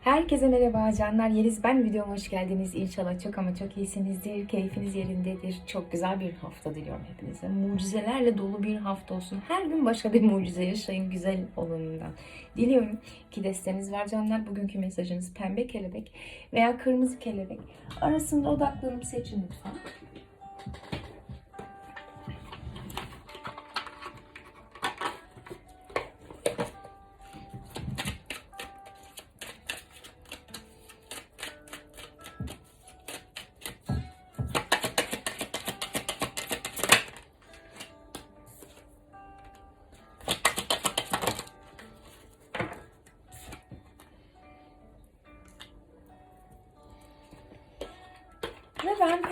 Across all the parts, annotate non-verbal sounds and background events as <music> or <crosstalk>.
Herkese merhaba canlar. Yeliz ben. Videoma hoş geldiniz. İnşallah çok ama çok iyisinizdir. Keyfiniz yerindedir. Çok güzel bir hafta diliyorum hepinize. Mucizelerle dolu bir hafta olsun. Her gün başka bir mucize yaşayın güzel olanından. Diliyorum ki desteğiniz var canlar. Bugünkü mesajınız pembe kelebek veya kırmızı kelebek. Arasında odaklanıp seçin lütfen.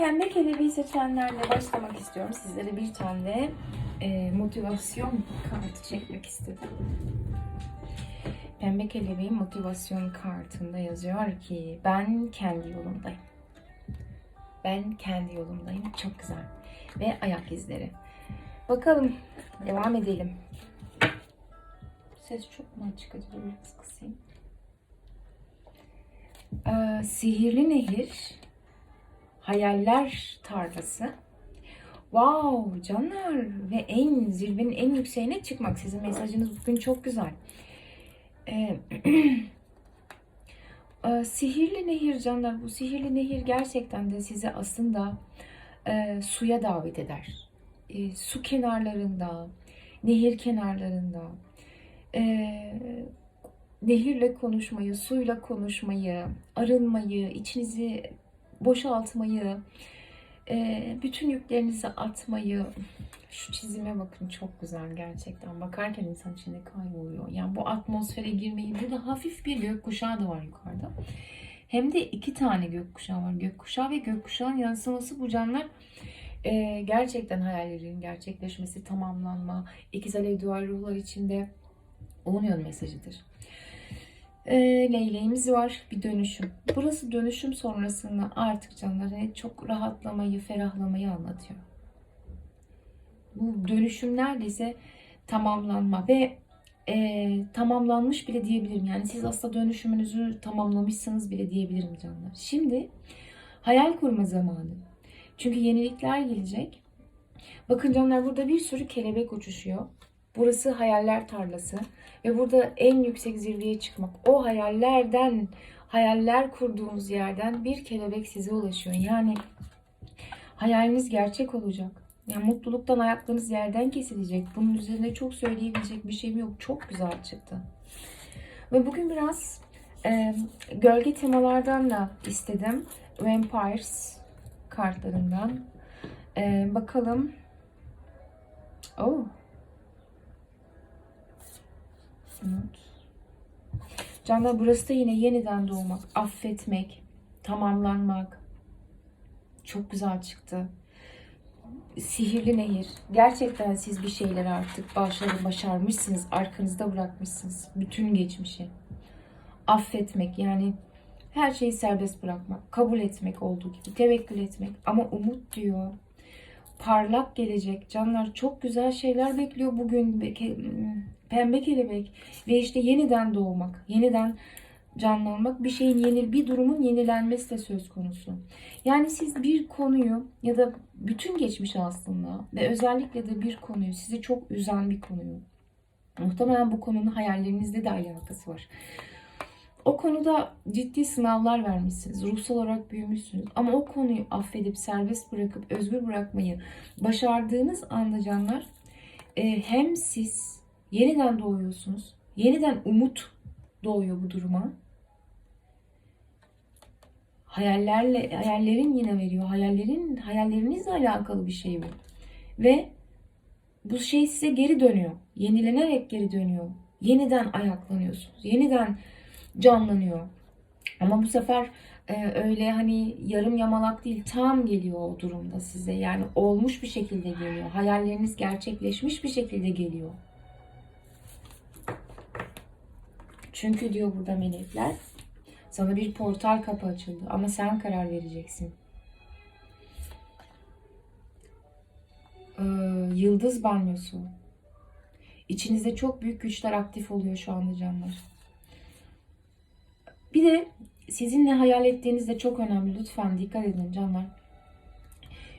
Pembe kelebeği seçenlerle başlamak istiyorum. Sizlere bir tane e, motivasyon kartı çekmek istedim. Pembe kelebeğin motivasyon kartında yazıyor ki ben kendi yolumdayım. Ben kendi yolumdayım. Çok güzel. Ve ayak izleri. Bakalım. Devam edelim. Ses çok mu açık acaba? Biraz kısayım. Ee, sihirli nehir Hayaller tarlası. Wow canlar ve en zirvenin en yükseğine çıkmak. Sizin mesajınız bugün çok güzel. Ee, <clears throat> e, sihirli nehir canlar. Bu sihirli nehir gerçekten de sizi aslında e, suya davet eder. E, su kenarlarında, nehir kenarlarında, e, nehirle konuşmayı, suyla konuşmayı, arınmayı, içinizi boşaltmayı, e, bütün yüklerinizi atmayı, şu çizime bakın çok güzel gerçekten. Bakarken insan içinde kayboluyor. Yani bu atmosfere girmeyi, burada hafif bir gökkuşağı da var yukarıda. Hem de iki tane gökkuşağı var. Gökkuşağı ve gökkuşağın yansıması bu canlar e, gerçekten hayallerin gerçekleşmesi, tamamlanma, ikiz alev duvar ruhlar içinde onun yön mesajıdır. E, leyleğimiz var. Bir dönüşüm. Burası dönüşüm sonrasında artık canlar hani çok rahatlamayı, ferahlamayı anlatıyor. Bu dönüşüm neredeyse tamamlanma ve e, tamamlanmış bile diyebilirim. Yani siz aslında dönüşümünüzü tamamlamışsınız bile diyebilirim canlar. Şimdi hayal kurma zamanı. Çünkü yenilikler gelecek. Bakın canlar burada bir sürü kelebek uçuşuyor. Burası hayaller tarlası ve burada en yüksek zirveye çıkmak. O hayallerden, hayaller kurduğunuz yerden bir kelebek size ulaşıyor. Yani hayaliniz gerçek olacak. Yani mutluluktan ayaklarınız yerden kesilecek. Bunun üzerine çok söyleyebilecek bir şeyim yok. Çok güzel çıktı. Ve bugün biraz e, gölge temalardan da istedim. Vampires kartlarından. E, bakalım. Oh. Umut. Canlar burası da yine yeniden doğmak, affetmek, tamamlanmak. Çok güzel çıktı. Sihirli nehir. Gerçekten siz bir şeyleri artık başları başarmışsınız, arkanızda bırakmışsınız. Bütün geçmişi. Affetmek yani her şeyi serbest bırakmak, kabul etmek olduğu gibi, tevekkül etmek. Ama umut diyor. Parlak gelecek. Canlar çok güzel şeyler bekliyor bugün. Pembe kelebek ve işte yeniden doğmak, yeniden canlanmak, bir şeyin yeni, bir durumun yenilenmesi de söz konusu. Yani siz bir konuyu ya da bütün geçmiş aslında ve özellikle de bir konuyu, sizi çok üzen bir konuyu, muhtemelen bu konunun hayallerinizle de alakası var. O konuda ciddi sınavlar vermişsiniz. Ruhsal olarak büyümüşsünüz. Ama o konuyu affedip serbest bırakıp özgür bırakmayı başardığınız anda canlar e, hem siz yeniden doğuyorsunuz. Yeniden umut doğuyor bu duruma. Hayallerle hayallerin yine veriyor. Hayallerin hayallerinizle alakalı bir şey bu. Ve bu şey size geri dönüyor. Yenilenerek geri dönüyor. Yeniden ayaklanıyorsunuz. Yeniden canlanıyor. Ama bu sefer e, öyle hani yarım yamalak değil tam geliyor o durumda size. Yani olmuş bir şekilde geliyor. Hayalleriniz gerçekleşmiş bir şekilde geliyor. Çünkü diyor burada melekler sana bir portal kapı açıldı ama sen karar vereceksin. Ee, yıldız banyosu. İçinizde çok büyük güçler aktif oluyor şu anda canlar. Bir de sizin ne hayal ettiğiniz de çok önemli. Lütfen dikkat edin canlar.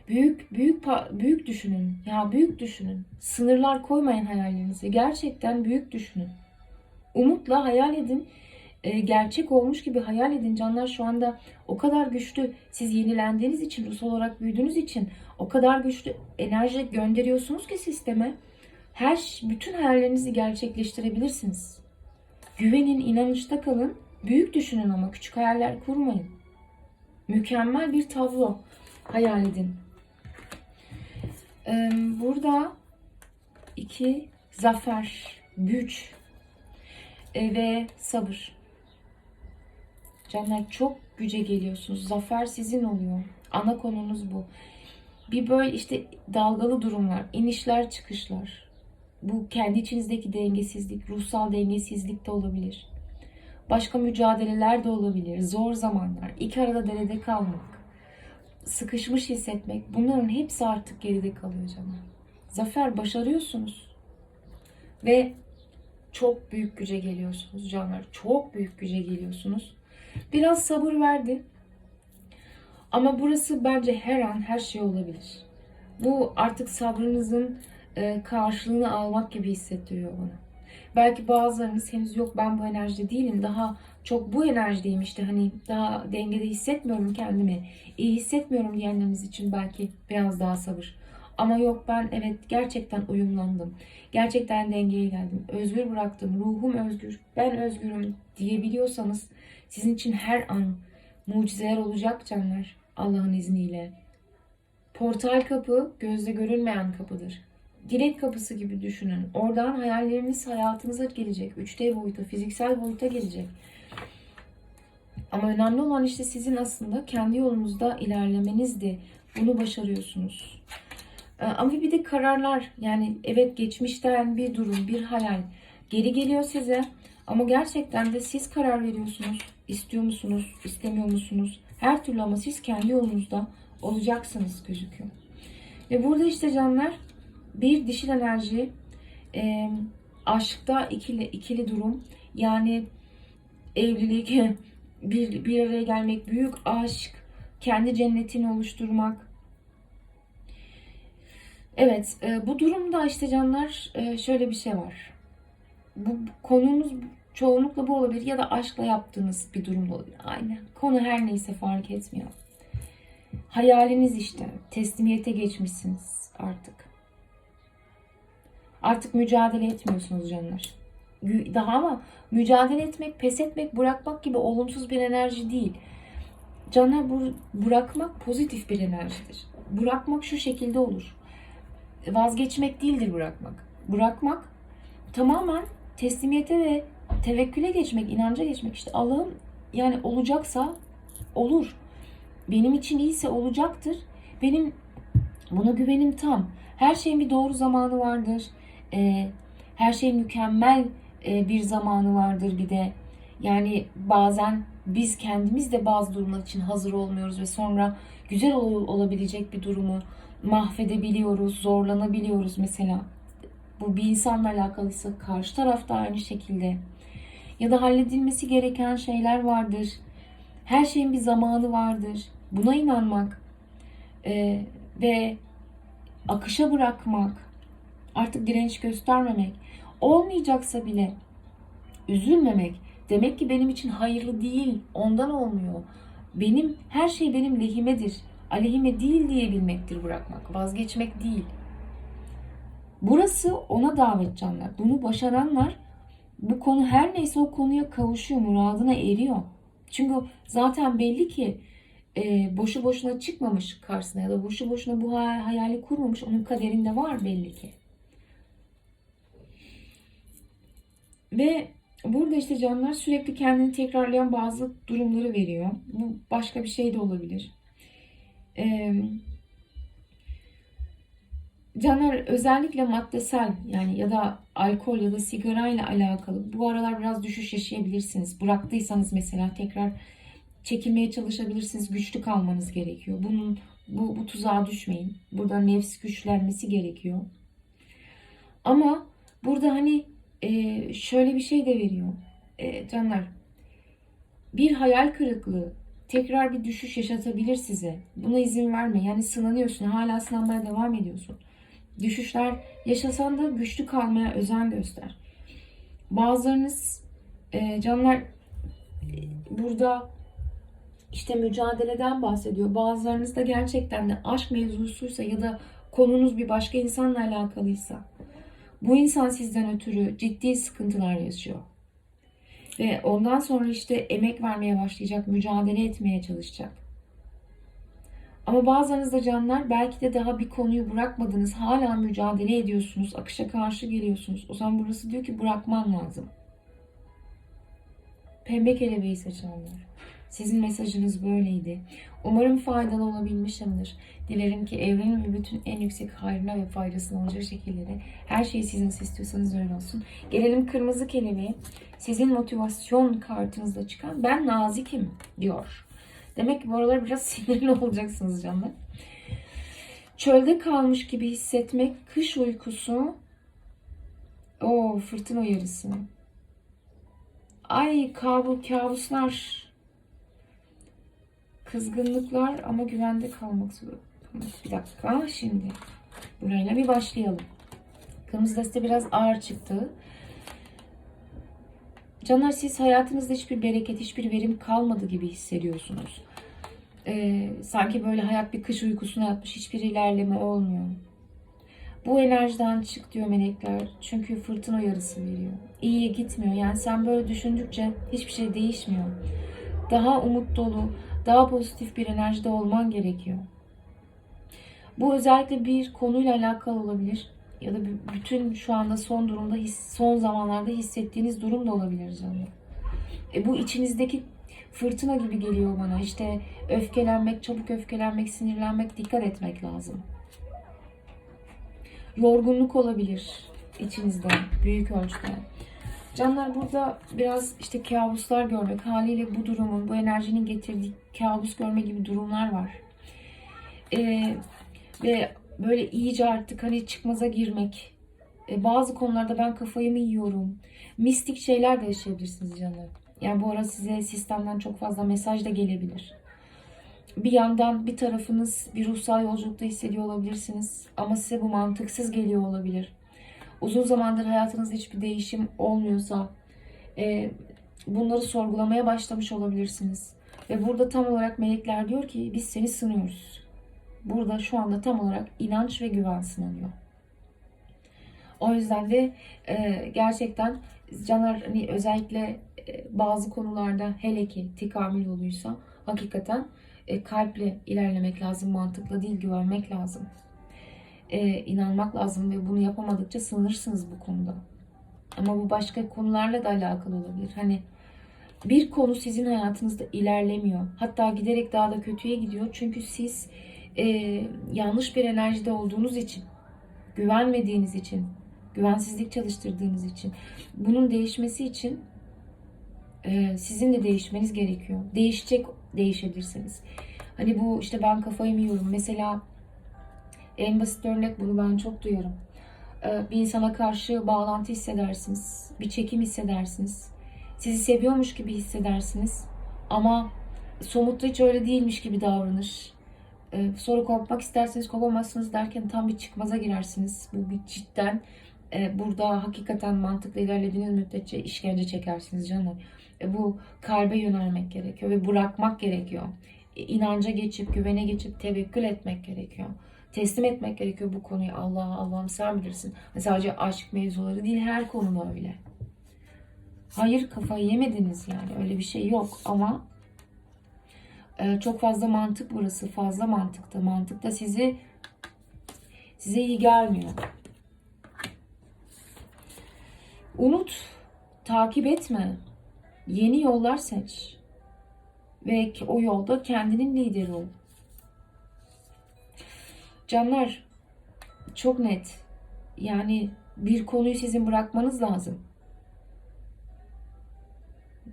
Büyük büyük büyük düşünün. Ya büyük düşünün. Sınırlar koymayın hayallerinize. Gerçekten büyük düşünün. Umutla hayal edin. E, gerçek olmuş gibi hayal edin. Canlar şu anda o kadar güçlü. Siz yenilendiğiniz için, ruhsal olarak büyüdüğünüz için o kadar güçlü enerji gönderiyorsunuz ki sisteme. Her bütün hayallerinizi gerçekleştirebilirsiniz. Güvenin, inanışta kalın. Büyük düşünün ama küçük hayaller kurmayın. Mükemmel bir tablo hayal edin. Ee, Burada iki zafer, güç ve sabır. Canlar çok güce geliyorsunuz. Zafer sizin oluyor. Ana konunuz bu. Bir böyle işte dalgalı durumlar, inişler çıkışlar. Bu kendi içinizdeki dengesizlik, ruhsal dengesizlik de olabilir. Başka mücadeleler de olabilir. Zor zamanlar, iki arada derede kalmak, sıkışmış hissetmek. Bunların hepsi artık geride kalıyor canım. Zafer başarıyorsunuz. Ve çok büyük güce geliyorsunuz canlar. Çok büyük güce geliyorsunuz. Biraz sabır verdi. Ama burası bence her an her şey olabilir. Bu artık sabrınızın e, karşılığını almak gibi hissettiriyor bana. Belki bazılarınız henüz yok ben bu enerjide değilim. Daha çok bu enerjideyim işte hani daha dengede hissetmiyorum kendimi. iyi hissetmiyorum diyenleriniz için belki biraz daha sabır. Ama yok ben evet gerçekten uyumlandım. Gerçekten dengeye geldim. Özgür bıraktım. Ruhum özgür. Ben özgürüm diyebiliyorsanız sizin için her an mucizeler olacak canlar. Allah'ın izniyle. Portal kapı gözle görünmeyen kapıdır. Dilek kapısı gibi düşünün. Oradan hayalleriniz hayatınıza gelecek. 3D boyuta, fiziksel boyuta gelecek. Ama önemli olan işte sizin aslında kendi yolunuzda ilerlemenizdi. Bunu başarıyorsunuz. Ee, Ama bir de kararlar yani evet geçmişten bir durum, bir hayal geri geliyor size. Ama gerçekten de siz karar veriyorsunuz. İstiyor musunuz, istemiyor musunuz? Her türlü ama siz kendi yolunuzda olacaksınız gözüküyor. Ve burada işte canlar bir dişil enerji, e, aşkta ikili ikili durum, yani evlilik, <laughs> bir, bir araya gelmek, büyük aşk, kendi cennetini oluşturmak. Evet, e, bu durumda işte canlar e, şöyle bir şey var. Bu konumuz çoğunlukla bu olabilir ya da aşkla yaptığınız bir durum da olabilir. Aynen. Konu her neyse fark etmiyor. Hayaliniz işte. Teslimiyete geçmişsiniz artık. Artık mücadele etmiyorsunuz canlar. Daha ama mücadele etmek, pes etmek, bırakmak gibi olumsuz bir enerji değil. Canlar bu bırakmak pozitif bir enerjidir. Bırakmak şu şekilde olur. Vazgeçmek değildir bırakmak. Bırakmak tamamen teslimiyete ve tevekküle geçmek, inanca geçmek. İşte Allah'ım yani olacaksa olur. Benim için iyiyse olacaktır. Benim buna güvenim tam. Her şeyin bir doğru zamanı vardır. Ee, her şeyin mükemmel e, bir zamanı vardır bir de. Yani bazen biz kendimiz de bazı durumlar için hazır olmuyoruz ve sonra güzel ol- olabilecek bir durumu mahvedebiliyoruz, zorlanabiliyoruz mesela. Bu bir insanla alakalıysa karşı tarafta aynı şekilde. Ya da halledilmesi gereken şeyler vardır. Her şeyin bir zamanı vardır. Buna inanmak e, ve akışa bırakmak, artık direnç göstermemek, olmayacaksa bile üzülmemek. Demek ki benim için hayırlı değil, ondan olmuyor. Benim her şey benim lehimedir, aleyhime değil diyebilmektir bırakmak, vazgeçmek değil. Burası ona davet canlar. Bunu başaranlar bu konu her neyse o konuya kavuşuyor, muradına eriyor. Çünkü zaten belli ki e, boşu boşuna çıkmamış karşısına ya da boşu boşuna bu hay- hayali kurmamış. Onun kaderinde var belli ki. Ve burada işte canlar sürekli kendini tekrarlayan bazı durumları veriyor. Bu başka bir şey de olabilir. Ee, canlar özellikle maddesel yani ya da alkol ya da sigara ile alakalı bu aralar biraz düşüş yaşayabilirsiniz. Bıraktıysanız mesela tekrar çekilmeye çalışabilirsiniz. Güçlü kalmanız gerekiyor. Bunun bu, bu tuzağa düşmeyin. Burada nefs güçlenmesi gerekiyor. Ama burada hani e, şöyle bir şey de veriyor. E, canlar bir hayal kırıklığı, tekrar bir düşüş yaşatabilir size. Buna izin verme. Yani sınanıyorsun, hala sınanmaya devam ediyorsun. Düşüşler yaşasan da güçlü kalmaya özen göster. Bazılarınız e, canlar burada işte mücadeleden bahsediyor. Bazılarınız da gerçekten de aşk mevzusuysa ya da konunuz bir başka insanla alakalıysa bu insan sizden ötürü ciddi sıkıntılar yaşıyor. Ve ondan sonra işte emek vermeye başlayacak, mücadele etmeye çalışacak. Ama bazılarınız da canlar belki de daha bir konuyu bırakmadınız. Hala mücadele ediyorsunuz. Akışa karşı geliyorsunuz. O zaman burası diyor ki bırakman lazım. Pembe kelebeği seçenler. Sizin mesajınız böyleydi. Umarım faydalı olabilmişimdir. Dilerim ki evrenin ve bütün en yüksek hayrına ve faydasına olacak şekilde her şeyi siz nasıl istiyorsanız öyle olsun. Gelelim kırmızı kelebeğe. Sizin motivasyon kartınızda çıkan ben nazikim diyor. Demek ki bu aralar biraz <laughs> sinirli olacaksınız canlar. Çölde kalmış gibi hissetmek, kış uykusu, o fırtına uyarısı. Ay kabul kabuslar, kızgınlıklar ama güvende kalmak zorunda. Bir dakika şimdi burayla bir başlayalım. Kırmızı deste biraz ağır çıktı. Canlar siz hayatınızda hiçbir bereket, hiçbir verim kalmadı gibi hissediyorsunuz. Ee, sanki böyle hayat bir kış uykusuna yatmış, hiçbir ilerleme olmuyor. Bu enerjiden çık diyor melekler. Çünkü fırtına uyarısı veriyor. İyiye gitmiyor. Yani sen böyle düşündükçe hiçbir şey değişmiyor. Daha umut dolu, daha pozitif bir enerjide olman gerekiyor. Bu özellikle bir konuyla alakalı olabilir ya da bütün şu anda son durumda son zamanlarda hissettiğiniz durum da olabilir canım. E bu içinizdeki fırtına gibi geliyor bana. İşte öfkelenmek, çabuk öfkelenmek, sinirlenmek, dikkat etmek lazım. Yorgunluk olabilir içinizde büyük ölçüde. Canlar burada biraz işte kabuslar görmek haliyle bu durumun, bu enerjinin getirdiği kabus görme gibi durumlar var. Ee, ve böyle iyice artık hani çıkmaza girmek. Ee, bazı konularda ben kafayı mı yiyorum? Mistik şeyler de yaşayabilirsiniz canlar. Yani bu ara size sistemden çok fazla mesaj da gelebilir. Bir yandan bir tarafınız bir ruhsal yolculukta hissediyor olabilirsiniz. Ama size bu mantıksız geliyor olabilir uzun zamandır hayatınızda hiçbir değişim olmuyorsa e, bunları sorgulamaya başlamış olabilirsiniz. Ve burada tam olarak melekler diyor ki biz seni sınıyoruz. Burada şu anda tam olarak inanç ve güven sınanıyor. O yüzden de e, gerçekten Caner hani özellikle e, bazı konularda hele ki tikamül yoluysa hakikaten e, kalple ilerlemek lazım, mantıkla değil güvenmek lazım e, inanmak lazım ve bunu yapamadıkça sınırsınız bu konuda. Ama bu başka konularla da alakalı olabilir. Hani bir konu sizin hayatınızda ilerlemiyor. Hatta giderek daha da kötüye gidiyor. Çünkü siz e, yanlış bir enerjide olduğunuz için, güvenmediğiniz için, güvensizlik çalıştırdığınız için, bunun değişmesi için e, sizin de değişmeniz gerekiyor. Değişecek, değişebilirsiniz. Hani bu işte ben kafayı mı yiyorum? Mesela en basit örnek bunu ben çok duyarım. Ee, bir insana karşı bağlantı hissedersiniz. Bir çekim hissedersiniz. Sizi seviyormuş gibi hissedersiniz. Ama somutta hiç öyle değilmiş gibi davranır. Ee, sonra kopmak isterseniz kopamazsınız derken tam bir çıkmaza girersiniz. Bu bir cidden e, burada hakikaten mantıklı ilerlediğiniz müddetçe işkence çekersiniz canım. E, bu kalbe yönelmek gerekiyor ve bırakmak gerekiyor. İnanca geçip, güvene geçip tevekkül etmek gerekiyor teslim etmek gerekiyor bu konuyu. Allah'a Allah'ım sen bilirsin. Sadece aşk mevzuları değil her konuda öyle. Hayır kafayı yemediniz yani öyle bir şey yok ama e, çok fazla mantık burası fazla mantıkta mantıkta sizi size iyi gelmiyor. Unut, takip etme. Yeni yollar seç. Ve o yolda kendinin lideri ol. Canlar çok net. Yani bir konuyu sizin bırakmanız lazım.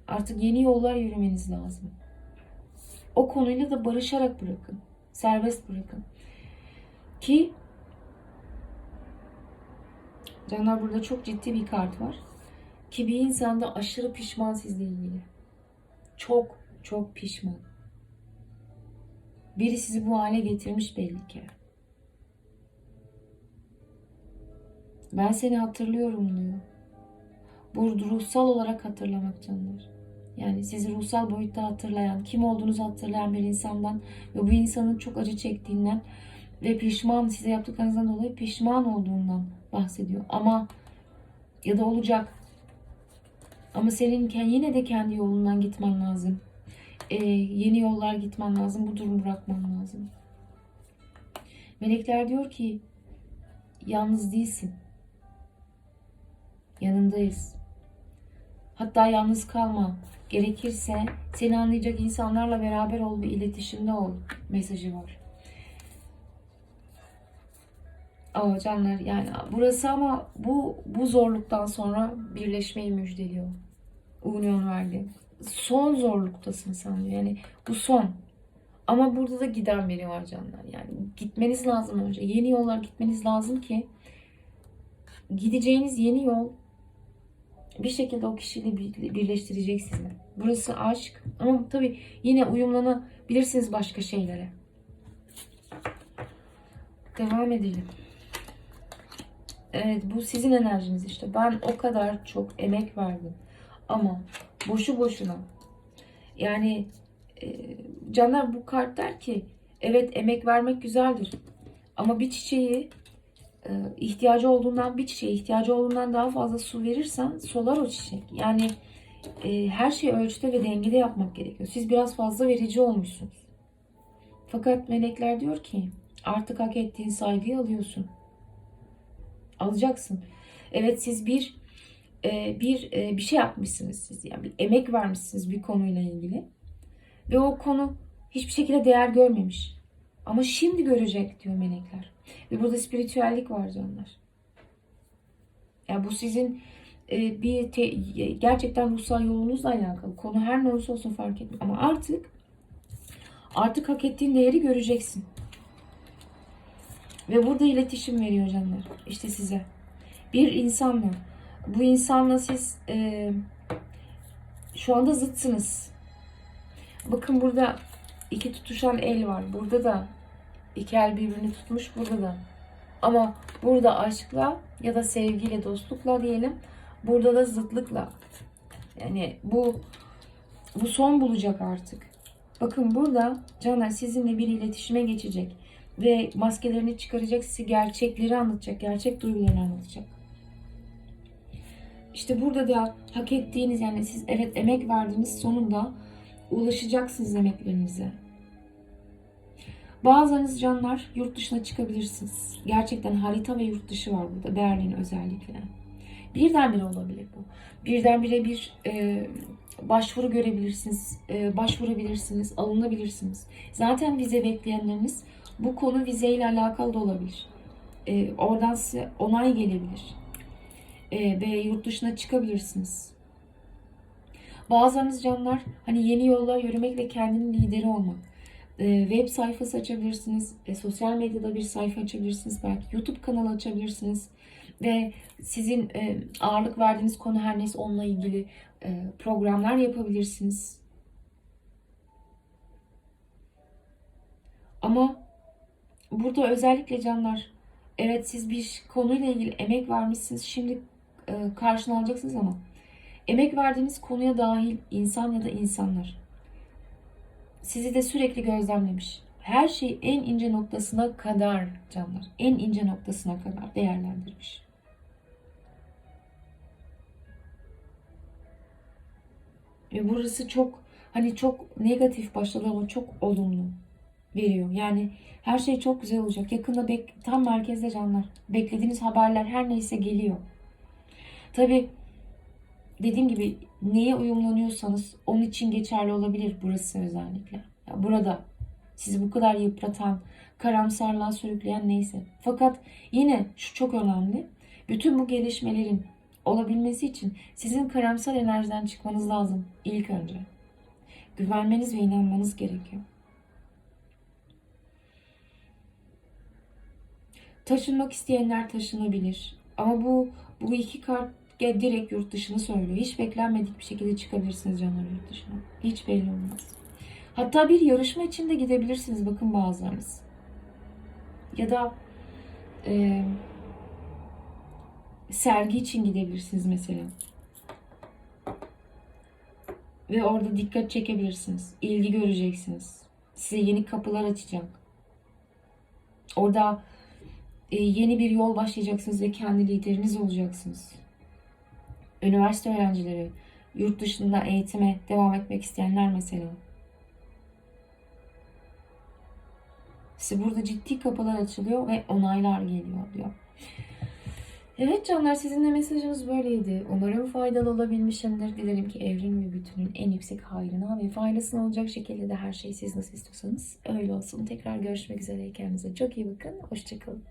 Artık yeni yollar yürümeniz lazım. O konuyla da barışarak bırakın. Serbest bırakın. Ki Canlar burada çok ciddi bir kart var. Ki bir insanda aşırı pişman sizle ilgili. Çok çok pişman. Biri sizi bu hale getirmiş belli ki. Ben seni hatırlıyorum diyor. Bu ruhsal olarak hatırlamak canlar. Yani sizi ruhsal boyutta hatırlayan, kim olduğunuzu hatırlayan bir insandan ve bu insanın çok acı çektiğinden ve pişman size yaptıklarınızdan dolayı pişman olduğundan bahsediyor. Ama ya da olacak. Ama senin yine de kendi yolundan gitmen lazım. Ee, yeni yollar gitmen lazım. Bu durumu bırakman lazım. Melekler diyor ki yalnız değilsin. Yanındayız. Hatta yalnız kalma. Gerekirse seni anlayacak insanlarla beraber ol ve iletişimde ol mesajı var. Aa canlar yani burası ama bu bu zorluktan sonra birleşmeyi müjdeliyor. Union verdi. Son zorluktasın sen diyor. Yani bu son. Ama burada da giden biri var canlar. Yani gitmeniz lazım önce. Yeni yollar gitmeniz lazım ki gideceğiniz yeni yol bir şekilde o kişiyle bir- birleştirecek sizi. Burası aşk ama tabii yine uyumlanabilirsiniz başka şeylere. Devam edelim. Evet bu sizin enerjiniz işte. Ben o kadar çok emek verdim. Ama boşu boşuna. Yani e, Caner bu kart der ki evet emek vermek güzeldir. Ama bir çiçeği ihtiyacı olduğundan bir çiçeğe ihtiyacı olduğundan daha fazla su verirsen solar o çiçek. Yani e, her şeyi ölçüde ve dengede yapmak gerekiyor. Siz biraz fazla verici olmuşsunuz. Fakat melekler diyor ki artık hak ettiğin saygıyı alıyorsun. Alacaksın. Evet siz bir e, bir e, bir şey yapmışsınız siz yani bir emek vermişsiniz bir konuyla ilgili ve o konu hiçbir şekilde değer görmemiş. Ama şimdi görecek diyor melekler. Ve burada spiritüellik var canlar. Yani bu sizin e, bir te- gerçekten ruhsal yolunuzla alakalı. Konu her ne olursa olsun fark etmiyor. Ama artık artık hak ettiğin değeri göreceksin. Ve burada iletişim veriyor canlar. İşte size. Bir insanla. Bu insanla siz e, şu anda zıtsınız. Bakın burada iki tutuşan el var. Burada da iki el birbirini tutmuş. Burada da. Ama burada aşkla ya da sevgiyle, dostlukla diyelim. Burada da zıtlıkla. Yani bu bu son bulacak artık. Bakın burada Caner sizinle bir iletişime geçecek ve maskelerini çıkaracak, size gerçekleri anlatacak, gerçek duygularını anlatacak. İşte burada da hak ettiğiniz yani siz evet emek verdiğiniz sonunda ulaşacaksınız emeklerinize. Bazılarınız canlar yurt dışına çıkabilirsiniz. Gerçekten harita ve yurt dışı var burada. Berlin özellikle. Birdenbire olabilir bu. Birdenbire bir e, başvuru görebilirsiniz. E, başvurabilirsiniz. Alınabilirsiniz. Zaten vize bekleyenleriniz bu konu vizeyle alakalı da olabilir. E, oradan size onay gelebilir. E, ve yurt dışına çıkabilirsiniz. Bazılarınız canlar hani yeni yollar yürümek ve kendinin lideri olmak. E, web sayfası açabilirsiniz. E, sosyal medyada bir sayfa açabilirsiniz. Belki YouTube kanalı açabilirsiniz. Ve sizin e, ağırlık verdiğiniz konu her neyse onunla ilgili e, programlar yapabilirsiniz. Ama burada özellikle canlar evet siz bir konuyla ilgili emek vermişsiniz. Şimdi e, karşına alacaksınız ama emek verdiğiniz konuya dahil insan ya da insanlar sizi de sürekli gözlemlemiş. Her şeyi en ince noktasına kadar canlar, en ince noktasına kadar değerlendirmiş. Ve burası çok hani çok negatif başladı ama çok olumlu veriyor. Yani her şey çok güzel olacak. Yakında bek tam merkezde canlar. Beklediğiniz haberler her neyse geliyor. Tabi dediğim gibi neye uyumlanıyorsanız onun için geçerli olabilir burası özellikle. Ya burada sizi bu kadar yıpratan, karamsarlığa sürükleyen neyse. Fakat yine şu çok önemli. Bütün bu gelişmelerin olabilmesi için sizin karamsar enerjiden çıkmanız lazım ilk önce. Güvenmeniz ve inanmanız gerekiyor. Taşınmak isteyenler taşınabilir. Ama bu bu iki kart direkt yurt dışını söylüyor. Hiç beklenmedik bir şekilde çıkabilirsiniz canlar yurt dışına. Hiç belli olmaz. Hatta bir yarışma için de gidebilirsiniz bakın bazılarınız. Ya da e, sergi için gidebilirsiniz mesela. Ve orada dikkat çekebilirsiniz. İlgi göreceksiniz. Size yeni kapılar açacak. Orada e, yeni bir yol başlayacaksınız ve kendi lideriniz olacaksınız. Üniversite öğrencileri, yurt dışında eğitime devam etmek isteyenler mesela. Size burada ciddi kapılar açılıyor ve onaylar geliyor diyor. Evet canlar sizinle mesajımız böyleydi. Umarım faydalı olabilmişimdir. Dilerim ki evren ve bütünün en yüksek hayrına ve faydasına olacak şekilde de her şey siz nasıl istiyorsanız öyle olsun. Tekrar görüşmek üzere. Kendinize çok iyi bakın. Hoşçakalın.